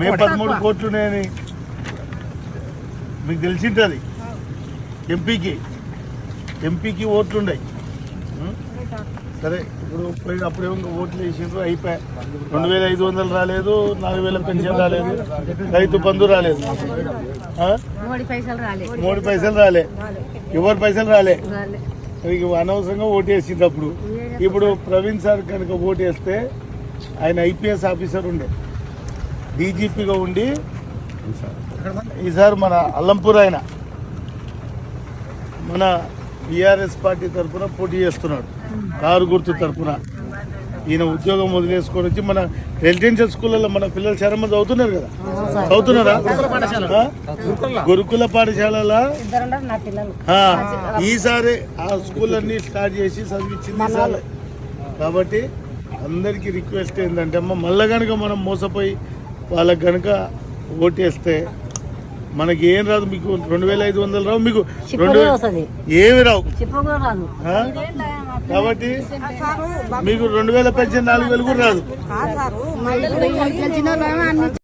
మే పదమూడు కోట్లు ఉన్నాయని మీకు తెలిసింటుంది. ఎంపీకి ఎంపీకి ఓట్లు ఉన్నాయి? సరే ఇప్పుడు అప్పుడేమో ఇంకా ఓట్లు వేసిండ్రు అయిపోయా. రెండు వేల ఐదు వందలు రాలేదు నాలుగు వేల పెన్షన్ రాలేదు రైతు బంధు రాలేదు? మోడీ పైసలు రాలే. ఎవరు పైసలు రాలే? ఇక అనవసరంగా ఓటు వేసింది అప్పుడు. ఇప్పుడు ప్రవీణ్ సార్ కనుక ఓటు వేస్తే ఆయన ఐపీఎస్ ఆఫీసర్ ఉండే. డీజీపీగా ఉండి ఈసారి. మన అల్లంపూర్ ఆయన మన బీఆర్ఎస్ పార్టీ తరఫున పోటీ చేస్తున్నాడు. కారు గుర్తు తరఫున ఈయన ఉద్యోగం వదిలేసుకొని వచ్చి మన రెసిడెన్షియల్ స్కూళ్ళలో మన పిల్లలు చాలా మంది చదువుతున్నారు కదా. చదువుతున్నారా? గురుకుల పాఠశాలల? ఇద్దరున్నారు నా పిల్లలు. ఆ, ఈసారి ఆ స్కూల్ అన్ని స్టార్ట్ చేసి చదివించింది కాబట్టి అందరికీ రిక్వెస్ట్ ఏంటంటే అమ్మ మళ్ళా కనుక మనం మోసపోయి వాళ్ళకి కనుక ఓటేస్తే మనకి ఏం రాదు మీకు రెండు వేల ఐదు వందలు రావు మీకు రెండు ఏమి రావు? కాబట్టి మీకు రెండు వేల పెన్షన్ నాలుగు వేలు కూడా రాదు.